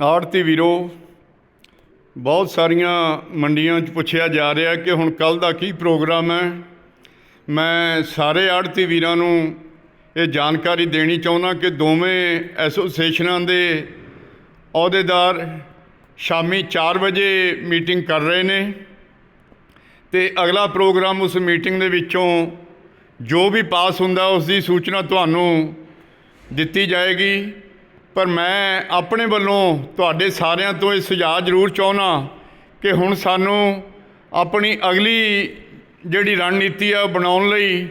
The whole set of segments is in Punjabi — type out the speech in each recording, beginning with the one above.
ਆੜਤੀ ਵੀਰੋ, ਬਹੁਤ ਸਾਰੀਆਂ ਮੰਡੀਆਂ 'ਚ ਪੁੱਛਿਆ ਜਾ ਰਿਹਾ ਕਿ ਹੁਣ ਕੱਲ ਦਾ ਕੀ ਪ੍ਰੋਗਰਾਮ ਹੈ। ਮੈਂ ਸਾਰੇ ਆੜਤੀ ਵੀਰਾਂ ਨੂੰ ਇਹ ਜਾਣਕਾਰੀ ਦੇਣੀ ਚਾਹੁੰਦਾ ਕਿ ਦੋਵੇਂ ਐਸੋਸੀਏਸ਼ਨਾਂ ਦੇ ਅਹੁਦੇਦਾਰ ਸ਼ਾਮੀ 4 ਵਜੇ ਮੀਟਿੰਗ ਕਰ ਰਹੇ ਨੇ ਤੇ ਅਗਲਾ ਪ੍ਰੋਗਰਾਮ ਉਸ ਮੀਟਿੰਗ ਦੇ ਵਿੱਚੋਂ ਜੋ ਵੀ ਪਾਸ ਹੁੰਦਾ ਉਸ ਦੀ ਸੂਚਨਾ ਤੁਹਾਨੂੰ ਦਿੱਤੀ ਜਾਏਗੀ। ਪਰ ਮੈਂ ਆਪਣੇ ਵੱਲੋਂ ਤੁਹਾਡੇ ਸਾਰਿਆਂ ਤੋਂ ਇਹ ਸੁਝਾਅ ਜ਼ਰੂਰ ਚਾਹੁੰਦਾ ਕਿ ਹੁਣ ਸਾਨੂੰ ਆਪਣੀ ਅਗਲੀ ਜਿਹੜੀ ਰਣਨੀਤੀ ਆ ਉਹ ਬਣਾਉਣ ਲਈ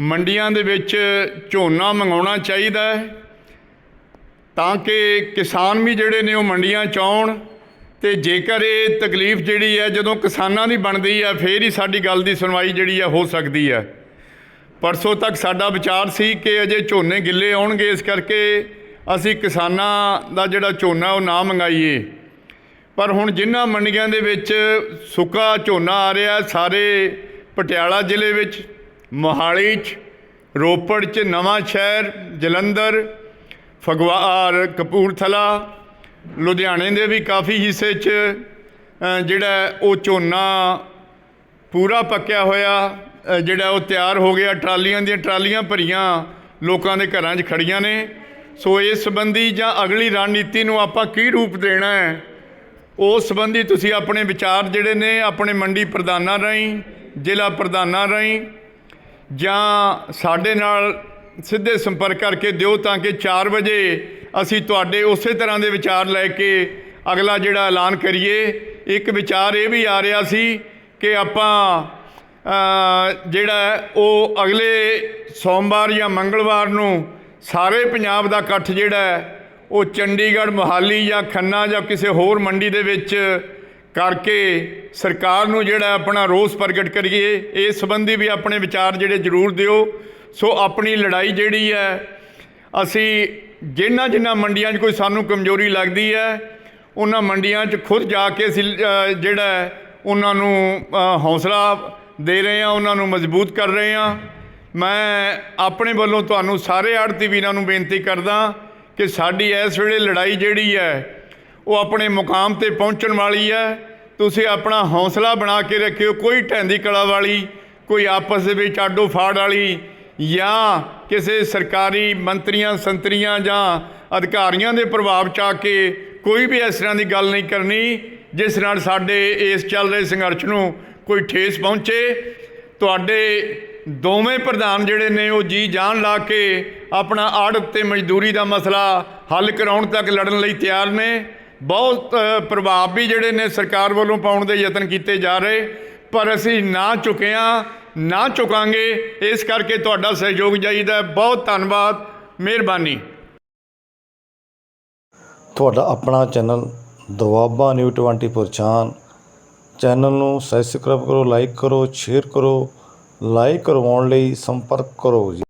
ਮੰਡੀਆਂ ਦੇ ਵਿੱਚ ਝੋਨਾ ਮੰਗਾਉਣਾ ਚਾਹੀਦਾ ਹੈ ਤਾਂ ਕਿ ਕਿਸਾਨ ਵੀ ਜਿਹੜੇ ਨੇ ਉਹ ਮੰਡੀਆਂ 'ਚ ਆਉਣ ਤੇ ਜੇਕਰ ਇਹ ਤਕਲੀਫ ਜਿਹੜੀ ਹੈ, ਜਦੋਂ ਕਿਸਾਨਾਂ ਦੀ ਬਣਦੀ ਹੈ, ਫੇਰ ਹੀ ਸਾਡੀ ਗੱਲ ਦੀ ਸੁਣਵਾਈ ਜਿਹੜੀ ਹੈ ਹੋ ਸਕਦੀ ਹੈ। ਪਰਸੋਂ ਤੱਕ ਸਾਡਾ ਵਿਚਾਰ ਸੀ ਕਿ ਅਜੇ ਝੋਨੇ ਗਿੱਲੇ ਆਉਣਗੇ, ਇਸ ਕਰਕੇ ਅਸੀਂ ਕਿਸਾਨਾਂ ਦਾ ਜਿਹੜਾ ਝੋਨਾ, ਉਹ ਨਾ ਮੰਗਾਈਏ। ਪਰ ਹੁਣ ਜਿਨ੍ਹਾਂ ਮੰਡੀਆਂ ਦੇ ਵਿੱਚ ਸੁੱਕਾ ਝੋਨਾ ਆ ਰਿਹਾ, ਸਾਰੇ ਪਟਿਆਲਾ ਜ਼ਿਲ੍ਹੇ ਵਿੱਚ, ਮੋਹਾਲੀ 'ਚ, ਰੋਪੜ 'ਚ ਨਵਾਂ ਸ਼ਹਿਰ, ਜਲੰਧਰ ਫਗਵਾਰ ਕਪੂਰਥਲਾ, ਲੁਧਿਆਣੇ ਦੇ ਵੀ ਕਾਫੀ ਹਿੱਸੇ 'ਚ ਜਿਹੜਾ ਉਹ ਝੋਨਾ ਪੂਰਾ ਪੱਕਿਆ ਹੋਇਆ ਜਿਹੜਾ ਉਹ ਤਿਆਰ ਹੋ ਗਿਆ। ਟਰਾਲੀਆਂ ਦੀਆਂ ਟਰਾਲੀਆਂ ਭਰੀਆਂ ਲੋਕਾਂ ਦੇ ਘਰਾਂ 'ਚ ਖੜੀਆਂ ਨੇ। ਸੋ ਇਸ ਸੰਬੰਧੀ ਜਾਂ ਅਗਲੀ ਰਣਨੀਤੀ ਨੂੰ ਆਪਾਂ ਕੀ ਰੂਪ ਦੇਣਾ ਹੈ? ਉਸ ਸੰਬੰਧੀ ਤੁਸੀਂ ਆਪਣੇ ਵਿਚਾਰ ਜਿਹੜੇ ਨੇ, ਆਪਣੇ ਮੰਡੀ ਪ੍ਰਧਾਨਾਂ ਰਾਹੀਂ, ਜ਼ਿਲ੍ਹਾ ਪ੍ਰਧਾਨਾਂ ਰਾਹੀਂ ਜਾਂ ਸਾਡੇ ਨਾਲ ਸਿੱਧੇ ਸੰਪਰਕ ਕਰਕੇ ਦਿਓ ਤਾਂ ਕਿ 4 ਵਜੇ ਅਸੀਂ ਤੁਹਾਡੇ ਉਸੇ ਤਰ੍ਹਾਂ ਦੇ ਵਿਚਾਰ ਲੈ ਕੇ ਅਗਲਾ ਜਿਹੜਾ ਐਲਾਨ ਕਰੀਏ। ਇੱਕ ਵਿਚਾਰ ਇਹ ਵੀ ਆ ਰਿਹਾ ਸੀ ਕਿ ਆਪਾਂ ਜਿਹੜਾ ਉਹ ਅਗਲੇ ਸੋਮਵਾਰ ਜਾਂ ਮੰਗਲਵਾਰ ਨੂੰ ਸਾਰੇ ਪੰਜਾਬ ਦਾ ਇਕੱਠ ਜਿਹੜਾ ਉਹ ਚੰਡੀਗੜ੍ਹ ਮੋਹਾਲੀ ਜਾਂ ਖੰਨਾ ਜਾਂ ਕਿਸੇ ਹੋਰ ਮੰਡੀ ਦੇ ਵਿੱਚ ਕਰਕੇ ਸਰਕਾਰ ਨੂੰ ਜਿਹੜਾ ਆਪਣਾ ਰੋਸ ਪ੍ਰਗਟ ਕਰੀਏ ਇਸ ਸੰਬੰਧੀ ਵੀ ਆਪਣੇ ਵਿਚਾਰ ਜਿਹੜੇ ਜ਼ਰੂਰ ਦਿਓ। ਸੋ ਆਪਣੀ ਲੜਾਈ ਜਿਹੜੀ ਹੈ ਅਸੀਂ ਜਿਨ੍ਹਾਂ ਜਿਨ੍ਹਾਂ ਮੰਡੀਆਂ 'ਚ ਕੋਈ ਸਾਨੂੰ ਕਮਜ਼ੋਰੀ ਲੱਗਦੀ ਹੈ ਉਹਨਾਂ ਮੰਡੀਆਂ 'ਚ ਖੁਦ ਜਾ ਕੇ ਅਸੀਂ ਜਿਹੜਾ ਉਹਨਾਂ ਨੂੰ ਅ, ਹੌਸਲਾ ਦੇ ਰਹੇ ਹਾਂ ਉਹਨਾਂ ਨੂੰ ਮਜ਼ਬੂਤ ਕਰ ਰਹੇ ਹਾਂ। ਮੈਂ ਆਪਣੇ ਵੱਲੋਂ ਤੁਹਾਨੂੰ ਸਾਰੇ ਆੜਤੀ ਵੀਰਾਂ ਨੂੰ ਬੇਨਤੀ ਕਰਦਾ ਕਿ ਸਾਡੀ ਇਸ ਵੇਲੇ ਲੜਾਈ ਜਿਹੜੀ ਹੈ, ਉਹ ਆਪਣੇ ਮੁਕਾਮ ਤੇ ਪਹੁੰਚਣ ਵਾਲੀ ਹੈ। ਤੁਸੀਂ ਆਪਣਾ ਹੌਸਲਾ ਬਣਾ ਕੇ ਰੱਖਿਓ, ਕੋਈ ਢੈਂਦੀ ਕਲਾ ਵਾਲੀ, ਕੋਈ ਆਪਸ ਦੇ ਵਿੱਚ ਆਡੋ ਫਾੜ ਵਾਲੀ ਜਾਂ ਕਿਸੇ ਸਰਕਾਰੀ ਮੰਤਰੀਆਂ, ਸੰਤਰੀਆਂ ਜਾਂ ਅਧਿਕਾਰੀਆਂ ਦੇ ਪ੍ਰਭਾਵ ਚ ਆ ਕੇ ਕੋਈ ਵੀ ਇਸ ਤਰ੍ਹਾਂ ਦੀ ਗੱਲ ਨਹੀਂ ਕਰਨੀ, ਜਿਸ ਨਾਲ ਸਾਡੇ ਇਸ ਚੱਲ ਰਹੇ ਸੰਘਰਸ਼ ਨੂੰ ਕੋਈ ਠੇਸ ਪਹੁੰਚੇ। ਤੁਹਾਡੇ ਦੋਵੇਂ ਪ੍ਰਧਾਨ ਜਿਹੜੇ ਨੇ ਉਹ ਜੀ ਜਾਨ ਲਾ ਕੇ ਆਪਣਾ ਆੜਤ ਤੇ ਮਜ਼ਦੂਰੀ ਦਾ ਮਸਲਾ ਹੱਲ ਕਰਾਉਣ ਤੱਕ ਲੜਨ ਲਈ ਤਿਆਰ ਨੇ। ਬਹੁਤ ਪ੍ਰਭਾਵ ਵੀ ਜਿਹੜੇ ਨੇ ਸਰਕਾਰ ਵੱਲੋਂ ਪਾਉਣ ਦੇ ਯਤਨ ਕੀਤੇ ਜਾ ਰਹੇ। ਪਰ ਅਸੀਂ ਨਾ ਝੁਕਿਆ ਨਾ ਝੁਕਾਂਗੇ। ਇਸ ਕਰਕੇ ਤੁਹਾਡਾ ਸਹਿਯੋਗ ਚਾਹੀਦਾ ਬਹੁਤ ਧੰਨਵਾਦ। ਮਿਹਰਬਾਨੀ। ਤੁਹਾਡਾ ਆਪਣਾ ਚੈਨਲ ਦੁਆਬਾ ਨਿਊ 24 ਪਛਾਣ ਚੈਨਲ ਨੂੰ ਸਬਸਕ੍ਰਾਈਬ ਕਰੋ ਲਾਈਕ ਕਰੋ ਸ਼ੇਅਰ ਕਰੋ। ਲਾਈਕ ਕਰਵਾਉਣ ਲਈ ਸੰਪਰਕ ਕਰੋ ਜੀ।